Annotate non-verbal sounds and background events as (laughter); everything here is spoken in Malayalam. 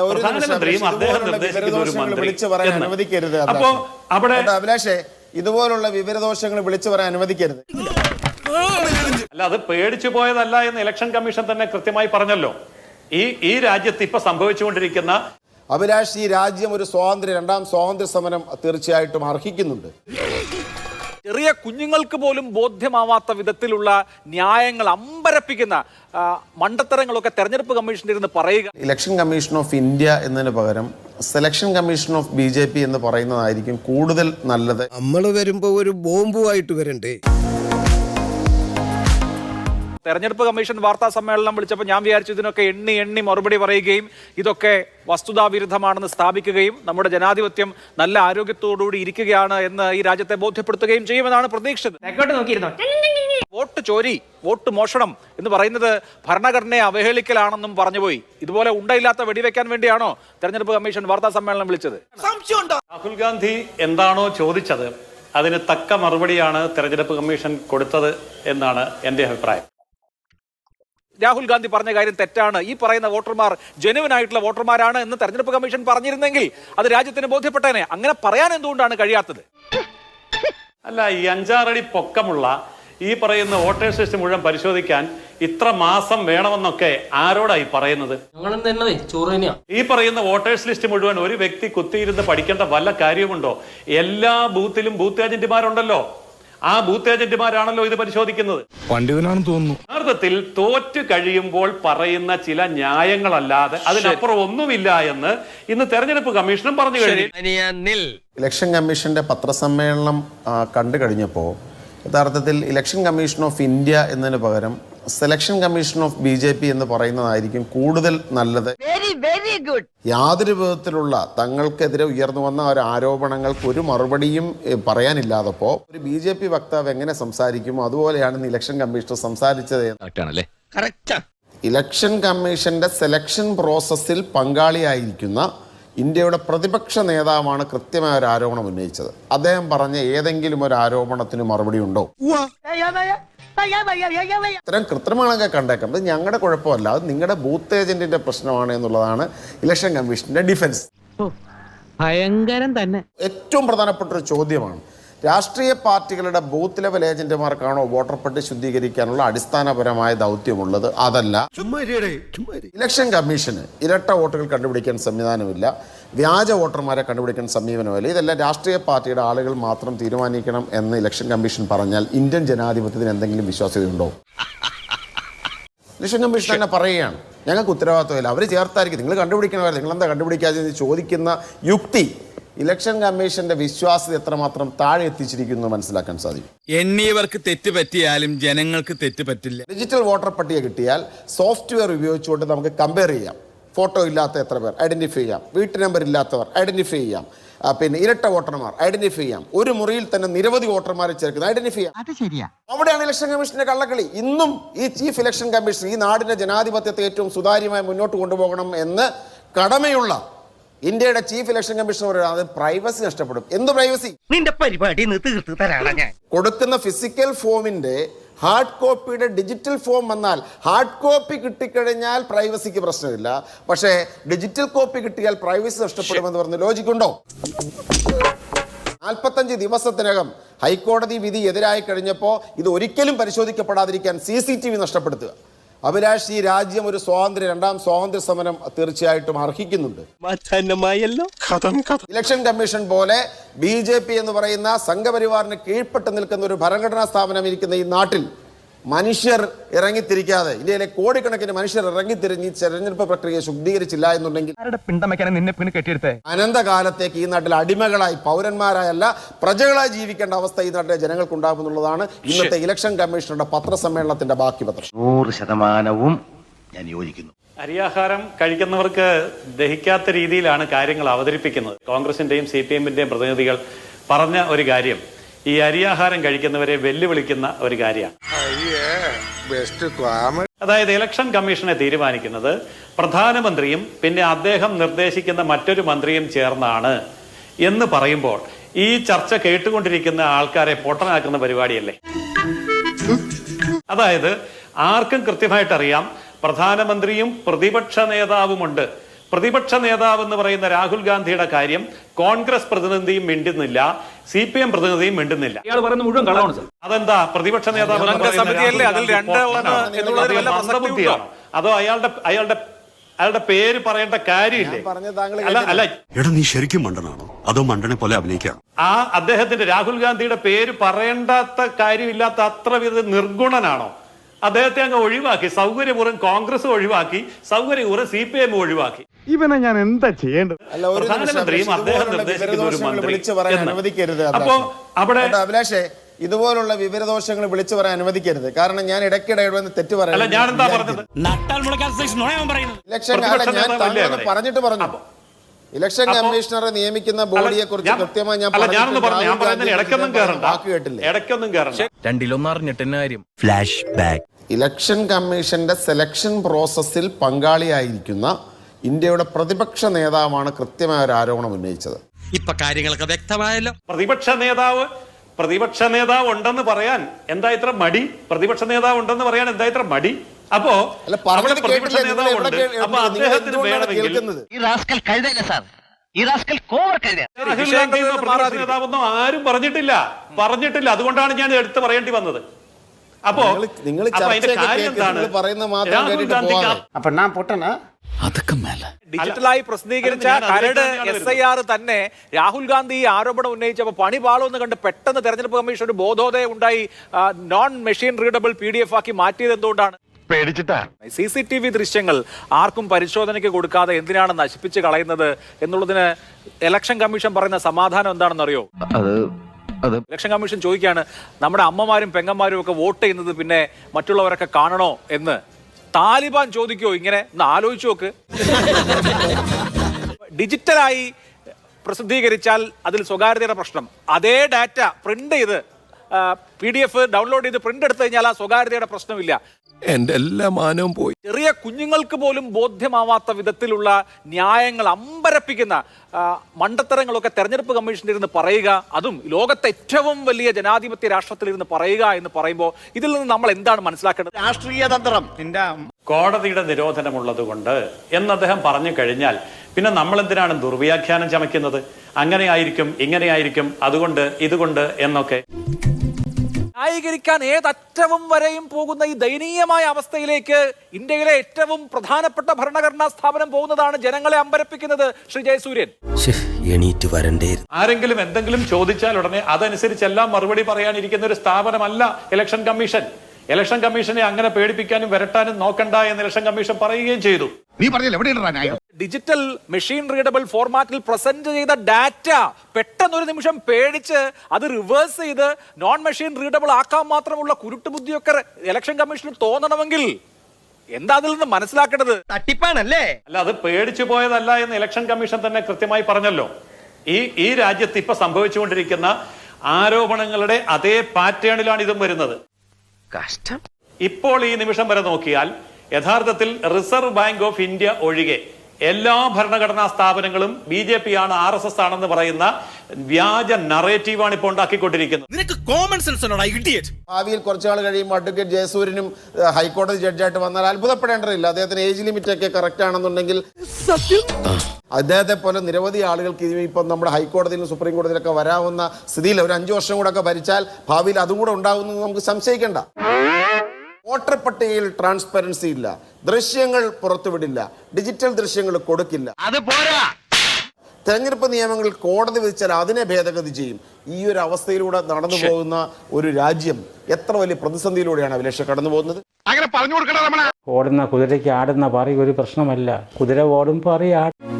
പ്രധാനമന്ത്രിയും അദ്ദേഹം നിർദ്ദേശിക്കുന്ന ഒരു മന്ത്രി അപ്പോ അവിടെ അഭിലാഷേ ഇതുപോലുള്ള വിവരദോഷങ്ങൾ വിളിച്ചു പറയാൻ അനുവദിക്കരുത്. അല്ല അത് പേടിച്ചു പോയതല്ല എന്ന് ഇലക്ഷൻ കമ്മീഷൻ തന്നെ കൃത്യമായി പറഞ്ഞല്ലോ. ഈ ഈ രാജ്യത്ത് ഇപ്പൊ സംഭവിച്ചുകൊണ്ടിരിക്കുന്ന അഭിലാഷ് ഈ രാജ്യം ഒരു സ്വാതന്ത്ര്യ രണ്ടാം സ്വാതന്ത്ര്യ സമരം തീർച്ചയായിട്ടും അർഹിക്കുന്നുണ്ട്. ചെറിയ കുഞ്ഞുങ്ങൾക്ക് പോലും ബോധ്യമാവാത്ത വിധത്തിലുള്ള ന്യായങ്ങൾ അമ്പരപ്പിക്കുന്ന മണ്ടത്തരങ്ങളൊക്കെ തെരഞ്ഞെടുപ്പ് കമ്മീഷനിൽ ഇരുന്ന് പറയുക. ഇലക്ഷൻ കമ്മീഷൻ ഓഫ് ഇന്ത്യ എന്നതിന് പകരം selection commission of B J P എന്ന് പറയുന്നതായിരിക്കും കൂടുതൽ നല്ലത്. നമ്മൾ വരുമ്പോൾ ഒരു ബോംബുമായിട്ട് വരണ്ടേ? തെരഞ്ഞെടുപ്പ് കമ്മീഷൻ വാർത്താ സമ്മേളനം വിളിച്ചപ്പോൾ ഞാൻ വിചാരിച്ചു ഇതിനൊക്കെ എണ്ണി എണ്ണി മറുപടി പറയുകയും ഇതൊക്കെ വസ്തുതാവിരുദ്ധമാണെന്ന് സ്ഥാപിക്കുകയും നമ്മുടെ ജനാധിപത്യം നല്ല ആരോഗ്യത്തോടുകൂടി ഇരിക്കുകയാണ് എന്ന് ഈ രാജ്യത്തെ ബോധ്യപ്പെടുത്തുകയും ചെയ്യുമെന്നാണ് പ്രതീക്ഷിച്ചത്. വോട്ട് ചോരി വോട്ട് മോഷണം എന്ന് പറയുന്നത് ഭരണഘടനയെ അവഹേളിക്കലാണെന്നും പറഞ്ഞുപോയി. ഇതുപോലെ ഉണ്ടയില്ലാത്ത വെടിവെക്കാൻ വേണ്ടിയാണോ തെരഞ്ഞെടുപ്പ് കമ്മീഷൻ വാർത്താ സമ്മേളനം വിളിച്ചത്? രാഹുൽ ഗാന്ധി എന്താണോ ചോദിച്ചത് അതിന് തക്ക മറുപടിയാണ് തെരഞ്ഞെടുപ്പ് കമ്മീഷൻ കൊടുത്തത് എന്നാണ് എന്റെ അഭിപ്രായം. രാഹുൽ ഗാന്ധി പറഞ്ഞ കാര്യം തെറ്റാണ്. ഈ പറയുന്ന വോട്ടർമാർ ജനുവൻ ആയിട്ടുള്ള വോട്ടർമാരാണ് എന്ന് തെരഞ്ഞെടുപ്പ് കമ്മീഷൻ പറഞ്ഞിരുന്നെങ്കിൽ അത് രാജ്യത്തിന് ബോധ്യപ്പെട്ടേനെ. അങ്ങനെ പറയാൻ എന്തുകൊണ്ടാണ് കഴിയാത്തത്? അല്ല ഈ അഞ്ചാറടി പൊക്കമുള്ള ഈ പറയുന്ന വോട്ടേഴ്സ് ലിസ്റ്റ് മുഴുവൻ പരിശോധിക്കാൻ ഇത്ര മാസം വേണമെന്നൊക്കെ ആരോടായി പറയുന്നത്? ഈ പറയുന്ന വോട്ടേഴ്സ് ലിസ്റ്റ് മുഴുവൻ ഒരു വ്യക്തി കുത്തിയിരുന്ന് പഠിക്കേണ്ട വല്ല കാര്യമുണ്ടോ എല്ലാ ബൂത്തിലും ബൂത്ത് ഏജന്റുമാരുണ്ടല്ലോ. ആ ബൂത്ത് ഏജന്റുമാരാണല്ലോ ഇത് പരിശോധിക്കുന്നത്. പണ്ഡിതനാണെന്ന് തോന്നുന്നു. യഥാർത്ഥത്തിൽ തോറ്റു കഴിയുമ്പോൾ പറയുന്ന ചില ന്യായങ്ങളല്ലാതെ അതിനപ്പുറം ഒന്നുമില്ല എന്ന് ഇന്ന് തെരഞ്ഞെടുപ്പ് കമ്മീഷനും പറഞ്ഞു കഴിഞ്ഞു. ഇലക്ഷൻ കമ്മീഷന്റെ പത്രസമ്മേളനം കണ്ടു കഴിഞ്ഞപ്പോൾ യഥാർത്ഥത്തിൽ ഇലക്ഷൻ കമ്മീഷൻ ഓഫ് ഇന്ത്യ എന്നതിന് പകരം selection commission of B J P എന്ന് പറയുന്നതായിരിക്കും കൂടുതൽ നല്ലത്. വെരി വെരി ഗുഡ് യാതൊരു വിധത്തിലുള്ള തങ്ങൾക്കെതിരെ ഉയർന്നു വന്ന ഒരു ആരോപണങ്ങൾക്ക് ഒരു മറുപടിയും പറയാനില്ലാതപ്പോ ഒരു ബി ജെ പി വക്താവ് എങ്ങനെ സംസാരിക്കും അതുപോലെയാണ് ഇന്ന് ഇലക്ഷൻ കമ്മീഷണർ സംസാരിച്ചത് ഇലക്ഷൻ കമ്മീഷന്റെ സെലക്ഷൻ പ്രോസസ്സിൽ പങ്കാളിയായിരിക്കുന്ന ഇന്ത്യയുടെ പ്രതിപക്ഷ നേതാവാണ് കൃത്യമായ ഒരു ആരോപണം ഉന്നയിച്ചത്. അദ്ദേഹം പറഞ്ഞ ഏതെങ്കിലും ഒരു ആരോപണത്തിന് മറുപടി ഉണ്ടോ? ഇത്തരം കൃത്രിമങ്ങളൊക്കെ കണ്ടേക്കാം. അത് ഞങ്ങളുടെ കുഴപ്പമല്ല. അത് നിങ്ങളുടെ ബൂത്ത് ഏജന്റിന്റെ പ്രശ്നമാണ് എന്നുള്ളതാണ് ഇലക്ഷൻ കമ്മീഷന്റെ ഡിഫൻസ്. ഭയങ്കരം തന്നെ. ഏറ്റവും പ്രധാനപ്പെട്ട ഒരു ചോദ്യമാണ്. രാഷ്ട്രീയ പാർട്ടികളുടെ ബൂത്ത് ലെവൽ ഏജന്റുമാർക്കാണോ വോട്ടർ പട്ടി ശുദ്ധീകരിക്കാനുള്ള അടിസ്ഥാനപരമായ ദൗത്യമുള്ളത്? അതല്ല. ഇലക്ഷൻ കമ്മീഷന് ഇരട്ട വോട്ടുകൾ കണ്ടുപിടിക്കാൻ സംവിധാനമില്ല. വ്യാജ വോട്ടർമാരെ കണ്ടുപിടിക്കുന്ന സമീപനമല്ല? ഇതെല്ലാം രാഷ്ട്രീയ പാർട്ടിയുടെ ആളുകൾ മാത്രം തീരുമാനിക്കണം എന്ന് ഇലക്ഷൻ കമ്മീഷൻ പറഞ്ഞാൽ ഇന്ത്യൻ ജനാധിപത്യത്തിന് എന്തെങ്കിലും വിശ്വാസ്യതയുണ്ടോ? (laughs) ഇലക്ഷൻ കമ്മീഷൻ തന്നെ പറയുകയാണ്. ഞങ്ങൾക്ക് ഉത്തരവാദിത്തമില്ല അവർ ചേർത്തായിരിക്കും. നിങ്ങൾ കണ്ടുപിടിക്കണമായിരുന്നു നിങ്ങൾ എന്താ കണ്ടുപിടിക്കാതെ എന്ന് ചോദിക്കുന്ന യുക്തി ഇലക്ഷൻ കമ്മീഷന്റെ വിശ്വാസ്യത എത്രമാത്രം താഴെ എത്തിച്ചിരിക്കുന്നു എന്ന് മനസ്സിലാക്കാൻ സാധിക്കും. എണ്ണിയവർക്ക് തെറ്റ് പറ്റിയാലും ജനങ്ങൾക്ക് തെറ്റ് പറ്റില്ല. ഡിജിറ്റൽ വോട്ടർ പട്ടിക കിട്ടിയാൽ സോഫ്റ്റ്വെയർ ഉപയോഗിച്ചുകൊണ്ട് നമുക്ക് കമ്പയർ ചെയ്യാം. ഫോട്ടോ ഇല്ലാത്ത എത്ര പേർ? ഐഡന്റിഫൈ ചെയ്യാം. വീട്ടു നമ്പർ ഇല്ലാത്തവർ ഐഡന്റിഫൈ ചെയ്യാം. പിന്നെ ഇരട്ട വോട്ടർമാർ ഐഡന്റിഫൈ ചെയ്യാം. ഒരു മുറിയിൽ തന്നെ നിരവധി വോട്ടർമാരെ ചേർക്കുന്നത്. ഐഡന്റിഫൈ ചെയ്യാം. അത് ശരിയാ. അവിടെയാണ് ഇലക്ഷൻ കമ്മീഷന്റെ കള്ളക്കളി. ഇന്നും ഈ ചീഫ് ഇലക്ഷൻ കമ്മീഷൻ ഈ നാടിന്റെ ജനാധിപത്യത്തെ ഏറ്റവും സുതാര്യമായി മുന്നോട്ട് കൊണ്ടുപോകണം എന്ന് കടമയുള്ള ഇന്ത്യയുടെ ചീഫ് ഇലക്ഷൻ കമ്മീഷണർ പറയുന്നത് അത് പ്രൈവസി നഷ്ടപ്പെടും. എന്ത് പ്രൈവസി നിന്റെ പരിപാടി തീർത്ത് ഞാൻ. കൊടുക്കുന്ന ഫിസിക്കൽ ഫോമിന്റെ ഹാർഡ് കോപ്പിയുടെ ഡിജിറ്റൽ ഫോം വന്നാൽ ഹാർഡ് കോപ്പി കിട്ടിക്കഴിഞ്ഞാൽ പ്രൈവസിക്ക് പ്രശ്നമില്ല. പക്ഷേ ഡിജിറ്റൽ കോപ്പി കിട്ടിയാൽ പ്രൈവസി നഷ്ടപ്പെടുമെന്ന് പറഞ്ഞ് ലോജിക്കുണ്ടോ? നാൽപ്പത്തഞ്ച് ദിവസത്തിനകം ഹൈക്കോടതി വിധി എതിരായി കഴിഞ്ഞപ്പോൾ ഇത് ഒരിക്കലും പരിശോധിക്കപ്പെടാതിരിക്കാൻ സി സി ടി വി നഷ്ടപ്പെടുത്തുക. അഭിലാഷ് ഈ രാജ്യം ഒരു സ്വാതന്ത്ര്യ രണ്ടാം സ്വാതന്ത്ര്യ സമരം തീർച്ചയായിട്ടും അർഹിക്കുന്നുണ്ട്. ഇലക്ഷൻ കമ്മീഷൻ പോലെ ബി ജെ പി എന്ന് പറയുന്ന സംഘപരിവാറിന് കീഴ്പ്പെട്ട് നിൽക്കുന്ന ഒരു ഭരണഘടനാ സ്ഥാപനം ഇരിക്കുന്ന ഈ നാട്ടിൽ മനുഷ്യർ ഇറങ്ങിത്തിരിക്കാതെ ഇന്ത്യയിലെ കോടിക്കണക്കിന് മനുഷ്യർ ഇറങ്ങിത്തിരിഞ്ഞ് തെരഞ്ഞെടുപ്പ് പ്രക്രിയ ശുദ്ധീകരിച്ചില്ല എന്നുണ്ടെങ്കിൽ പിണ്ടമയ്ക്കാനെ നിന്നെ പിന്നെ കെട്ടിയെടുത്തേ? അനന്തകാലത്തേക്ക് ഈ നാട്ടിൽ അടിമകളായി പൗരന്മാരായല്ല പ്രജകളായി ജീവിക്കേണ്ട അവസ്ഥ ഈ നാട്ടിലെ ജനങ്ങൾക്ക് ജനങ്ങൾക്കുണ്ടാകുമെന്നുള്ളതാണ് ഇന്നത്തെ ഇലക്ഷൻ കമ്മീഷണറുടെ പത്രസമ്മേളനത്തിന്റെ ബാക്കി പത്രം. നൂറ് ശതമാനവും ഞാൻ യോജിക്കുന്നു. അരിയാഹാരം കഴിക്കുന്നവർക്ക് ദഹിക്കാത്ത രീതിയിലാണ് കാര്യങ്ങൾ അവതരിപ്പിക്കുന്നത്. കോൺഗ്രസിന്റെയും സി പി എമ്മിന്റെയും പ്രതിനിധികൾ പറഞ്ഞ ഒരു കാര്യം ഈ അരിയാഹാരം കഴിക്കുന്നവരെ വെല്ലുവിളിക്കുന്ന ഒരു കാര്യമാണ്. അതായത് ഇലക്ഷൻ കമ്മീഷനെ തീരുമാനിക്കുന്നത് പ്രധാനമന്ത്രിയും പിന്നെ അദ്ദേഹം നിർദ്ദേശിക്കുന്ന മറ്റൊരു മന്ത്രിയും ചേർന്നാണ് എന്ന് പറയുമ്പോൾ ഈ ചർച്ച കേട്ടുകൊണ്ടിരിക്കുന്ന ആൾക്കാരെ പൊട്ടനാക്കുന്ന പരിപാടിയല്ലേ? അതായത് ആർക്കും കൃത്യമായിട്ടറിയാം പ്രധാനമന്ത്രിയും പ്രതിപക്ഷ നേതാവുമുണ്ട് പ്രതിപക്ഷ നേതാവ് എന്ന് പറയുന്ന രാഹുൽ ഗാന്ധിയുടെ കാര്യം കോൺഗ്രസ് പ്രതിനിധിയും മിണ്ടുന്നില്ല സി പി എം പ്രതിനിധിയും മിണ്ടുന്നില്ല. ഇയാൾ പറയുന്നത് മുഴുവൻ കള്ളമാണ് സർ. അതെന്താ? പ്രതിപക്ഷ നേതാവ്? മന്ദബുദ്ധിയാണോ? അതോ അയാളുടെ അയാളുടെ അയാളുടെ പേര് പറയേണ്ട കാര്യമില്ലേ? ഞാൻ പറഞ്ഞത് അല്ല അല്ല. എടാ നീ ശരിക്കും മണ്ടനാണോ? അതോ മണ്ടനെ പോലെ അഭിനയിക്കാം? ആ അദ്ദേഹത്തിന്റെ രാഹുൽ ഗാന്ധിയുടെ പേര് പറയേണ്ടാത്ത കാര്യമില്ലാത്ത അത്ര വിധ നിർഗുണനാണോ? അദ്ദേഹത്തെ അങ്ങ് ഒഴിവാക്കി. സൗകര്യപൂർവം കോൺഗ്രസ് ഒഴിവാക്കി സൗകര്യപൂർവം സി പി എം ഒഴിവാക്കി. ഇവനെ ഞാൻ എന്താ ചെയ്യേണ്ടത്? അല്ല ഒരു നിമിഷം പ്രധാനമന്ത്രിയും അദ്ദേഹം നിർദ്ദേശിക്കുന്ന ഒരു മന്ത്രി വിളിച്ചു പറയാൻ എന്ന്. അനുവദിക്കരുത് അപ്പോ. അവിടെ കേട്ടോ, അഭിലാഷേ ഇതുപോലുള്ള വിവരദോഷങ്ങൾ വിളിച്ചു പറയാൻ അനുവദിക്കരുത്. കാരണം ഞാൻ ഇടയ്ക്കിടെ ഇവിടെ വന്ന് തെറ്റ് പറയാൻ അല്ല ഞാൻ എന്താ പറഞ്ഞത്? ഇലക്ഷൻ അല്ല പ്രതിപക്ഷ ഞാൻ അവരെ? പറഞ്ഞിട്ട് പറഞ്ഞു. അപ്പൊ- ഇലക്ഷൻ അപ്പൊ- കമ്മീഷണറെ നിയമിക്കുന്ന ബോഡിയെ കുറിച്ച് ഞാൻ- കൃത്യമായി ഞാൻ അല്ല ഞാനൊന്ന് പറഞ്ഞിട്ടുണ്ട്. പറഞ്ഞു. ഞാൻ രാഹുൽ പറയുന്നതിന് ഗാന്ധിയെ ഇടയ്ക്കൊന്നും കുറിച്ച് ഞാൻ കയറണ്ട വാക്ക് കേട്ടില്ലേ? ഇടയ്ക്കൊന്നും കയറണ്ട രണ്ടിലൊന്നറിഞ്ഞിട്ടെന്നെ കാര്യം. ഫ്ലാഷ് ബാക്ക് ഇലക്ഷൻ കമ്മീഷന്റെ സെലക്ഷൻ പ്രോസസ്സിൽ പങ്കാളിയായിരിക്കുന്ന ഇന്ത്യയുടെ പ്രതിപക്ഷ നേതാവാണ് കൃത്യമായ ഒരു ആരോപണം ഉന്നയിച്ചത്. ഇപ്പൊ കാര്യങ്ങളൊക്കെ വ്യക്തമായല്ലോ. പ്രതിപക്ഷ നേതാവ് പ്രതിപക്ഷ നേതാവ് ഉണ്ടെന്ന് പറയാൻ എന്താ ഇത്ര മടി? പ്രതിപക്ഷ നേതാവ് ഉണ്ടെന്ന് പറയാൻ എന്താ ഇത്ര മടി? അപ്പോ പ്രതിപക്ഷ നേതാവ് ഉണ്ട് അപ്പൊ അദ്ദേഹത്തിന് വേണമെങ്കിൽ രാഹുൽ ഗാന്ധി പ്രതിപക്ഷ. നേതാവെന്നോ ആരും പറഞ്ഞിട്ടില്ല. പറഞ്ഞിട്ടില്ല. അതുകൊണ്ടാണ് ഞാൻ ഇത് എടുത്ത് പറയേണ്ടി വന്നത്. അപ്പോ നിങ്ങൾ- പറയുന്ന അപ്പൊ കാര്യം എന്താണ്? നിങ്ങൾ പറയുന്നത് മാത്രം അപ്പൊ ഞാൻ പൊട്ടനാ? അതൊക്കെ മേലെ. ഡിജിറ്റലായി പ്രസിദ്ധീകരിച്ച കരട് എസ് ഐ ആർ തന്നെ രാഹുൽ ഗാന്ധി ഈ ആരോപണം ഉന്നയിച്ചപ്പോൾ പണി പാളുമെന്ന് കണ്ട് പെട്ടെന്ന് തെരഞ്ഞെടുപ്പ് കമ്മീഷൻ ഒരു ബോധോദയം ഉണ്ടായി. Non machine readable P D F ആക്കി മാറ്റിയത് എന്തുകൊണ്ടാണ്? സി സി ടി വി ദൃശ്യങ്ങൾ ആർക്കും പരിശോധനയ്ക്ക് കൊടുക്കാതെ എന്തിനാണ് നശിപ്പിച്ച് കളയുന്നത് എന്നുള്ളതിന് ഇലക്ഷൻ കമ്മീഷൻ പറയുന്ന സമാധാനം എന്താണെന്ന് അറിയോ അത് അത് ഇലക്ഷൻ കമ്മീഷൻ ചോദിക്കുകയാണ് നമ്മുടെ അമ്മമാരും പെങ്ങന്മാരും ഒക്കെ വോട്ട് ചെയ്യുന്നത് പിന്നെ മറ്റുള്ളവരൊക്കെ കാണണോ? എന്ന്. താലിബാൻ ചോദിക്കോ? ഇങ്ങനെ ഒന്ന് ആലോചിച്ചു നോക്ക്. ഡിജിറ്റലായി പ്രസിദ്ധീകരിച്ചാൽ അതിൽ സ്വകാര്യതയുടെ പ്രശ്നം. അതേ ഡാറ്റ പ്രിന്റ് ചെയ്ത് പി ഡി എഫ് ഡൗൺലോഡ് ചെയ്ത് പ്രിന്റ് എടുത്തു കഴിഞ്ഞാൽ ആ സ്വകാര്യതയുടെ പ്രശ്നമില്ല. എന്റെ എല്ലാ മാനവും പോയി. ചെറിയ കുഞ്ഞുങ്ങൾക്ക് പോലും ബോധ്യമാവാത്ത വിധത്തിലുള്ള ന്യായങ്ങൾ അമ്പരപ്പിക്കുന്ന മണ്ടത്തരങ്ങളൊക്കെ തെരഞ്ഞെടുപ്പ് കമ്മീഷനിൽ ഇരുന്ന് പറയുക അതും ലോകത്തെ ഏറ്റവും വലിയ ജനാധിപത്യ രാഷ്ട്രത്തിൽ ഇരുന്ന് പറയുക എന്ന് പറയുമ്പോൾ ഇതിൽ നിന്ന് നമ്മൾ എന്താണ് മനസ്സിലാക്കേണ്ടത്? രാഷ്ട്രീയ തന്ത്രം. കോടതിയുടെ നിരോധനമുള്ളത് കൊണ്ട് എന്ന് അദ്ദേഹം പറഞ്ഞു കഴിഞ്ഞാൽ പിന്നെ നമ്മൾ എന്തിനാണ് ദുർവ്യാഖ്യാനം ചമയ്ക്കുന്നത്? അങ്ങനെയായിരിക്കും ഇങ്ങനെയായിരിക്കും അതുകൊണ്ട് ഇതുകൊണ്ട് എന്നൊക്കെ. ന്യായീകരിക്കാൻ ഏതറ്റവും വരെയും പോകുന്ന ഈ ദയനീയമായ അവസ്ഥയിലേക്ക് ഇന്ത്യയിലെ ഏറ്റവും പ്രധാനപ്പെട്ട ഭരണഘടനാ സ്ഥാപനം പോകുന്നതാണ് ജനങ്ങളെ അമ്പരപ്പിക്കുന്നത് ശ്രീ ജയസൂര്യൻ. എണീറ്റ് വരണ്ടേ. ആരെങ്കിലും എന്തെങ്കിലും ചോദിച്ചാൽ ഉടനെ അതനുസരിച്ചെല്ലാം മറുപടി പറയാനിരിക്കുന്ന ഒരു സ്ഥാപനമല്ല ഇലക്ഷൻ കമ്മീഷൻ. ഇലക്ഷൻ കമ്മീഷനെ അങ്ങനെ പേടിപ്പിക്കാനും വരട്ടാനും നോക്കണ്ട എന്ന് ഇലക്ഷൻ കമ്മീഷൻ പറയുകയും ചെയ്തു. നീ പറഞ്ഞില്ല എവിടെ ന്യായം ഡിജിറ്റൽ മെഷീൻ റീഡബിൾ ഫോർമാറ്റിൽ പ്രസന്റ് ചെയ്ത ഡാറ്റ പെട്ടെന്നൊരു നിമിഷം പേടിച്ച് അത് റിവേഴ്സ് ചെയ്ത് നോൺ മെഷീൻ റീഡബിൾ ആക്കാൻ മാത്രമുള്ള കുരുട്ടുബുദ്ധിയൊക്കെ ഇലക്ഷൻ കമ്മീഷന് തോന്നണമെങ്കിൽ എന്താ അതിൽ നിന്ന് മനസ്സിലാക്കേണ്ടത്? തട്ടിപ്പാണല്ലേ? അല്ല അത് പേടിച്ചു പോയതല്ല എന്ന് ഇലക്ഷൻ കമ്മീഷൻ തന്നെ കൃത്യമായി പറഞ്ഞല്ലോ. ഈ ഈ രാജ്യത്ത് ഇപ്പൊ സംഭവിച്ചുകൊണ്ടിരിക്കുന്ന ആരോപണങ്ങളുടെ അതേ പാറ്റേണിലാണ് ഇതും വരുന്നത്. കഷ്ടം. ഇപ്പോൾ ഈ നിമിഷം വരെ നോക്കിയാൽ യഥാർത്ഥത്തിൽ റിസർവ് ബാങ്ക് ഓഫ് ഇന്ത്യ ഒഴികെ എല്ലാ ഭരണഘടനാ സ്ഥാപനങ്ങളും ബി ജെ പി ആണ് ആർ എസ് എസ് ആണെന്ന് പറയുന്ന വ്യാജ നറേറ്റീവാണ് ഇപ്പോൾ ഉണ്ടാക്കിക്കൊണ്ടിരിക്കുന്നത്. നിനക്ക് കോമൺ സെൻസ് ഭാവിയിൽ കുറച്ചാൾ കഴിയുമ്പോൾ അഡ്വക്കേറ്റ് ജയസൂര്യനും ഏഹ്, ഹൈക്കോടതി ജഡ്ജായിട്ട് വന്നാൽ അത്ഭുതപ്പെടേണ്ടതില്ല. അദ്ദേഹത്തിന് ഏജ് ലിമിറ്റ് ഒക്കെ കറക്റ്റ് ആണെന്നുണ്ടെങ്കിൽ അദ്ദേഹത്തെ പോലെ നിരവധി ആളുകൾക്ക് ഇപ്പൊ നമ്മുടെ ഹൈക്കോടതിയിലും സുപ്രീം കോടതിയിലൊക്കെ വരാവുന്ന സ്ഥിതിയിൽ ഒരു അഞ്ചു വർഷം കൂടെ ഒക്കെ ഭരിച്ചാൽ ഭാവിയിൽ അതും കൂടെ ഉണ്ടാകുമെന്ന് നമുക്ക് സംശയിക്കേണ്ട. വോട്ടർ പട്ടികയിൽ ട്രാൻസ്പെറൻസി ഇല്ല. ദൃശ്യങ്ങൾ പുറത്തുവിടില്ല. ഡിജിറ്റൽ ദൃശ്യങ്ങൾ കൊടുക്കില്ല. അത് പോരാ. തെരഞ്ഞെടുപ്പ് നിയമങ്ങൾ കോടതി വിധിച്ചാൽ അതിനെ ഭേദഗതി ചെയ്യും. ഈ ഒരു അവസ്ഥയിലൂടെ നടന്നു പോകുന്ന ഒരു രാജ്യം എത്ര വലിയ പ്രതിസന്ധിയിലൂടെയാണ് അഭിലേഷ കടന്നു പോകുന്നത്? അങ്ങനെ പറഞ്ഞു കൊടുക്കണം ഓടുന്ന കുതിരയ്ക്ക് ആടുന്ന പറി ഒരു പ്രശ്നമല്ല. കുതിര ഓടും പറി ആടും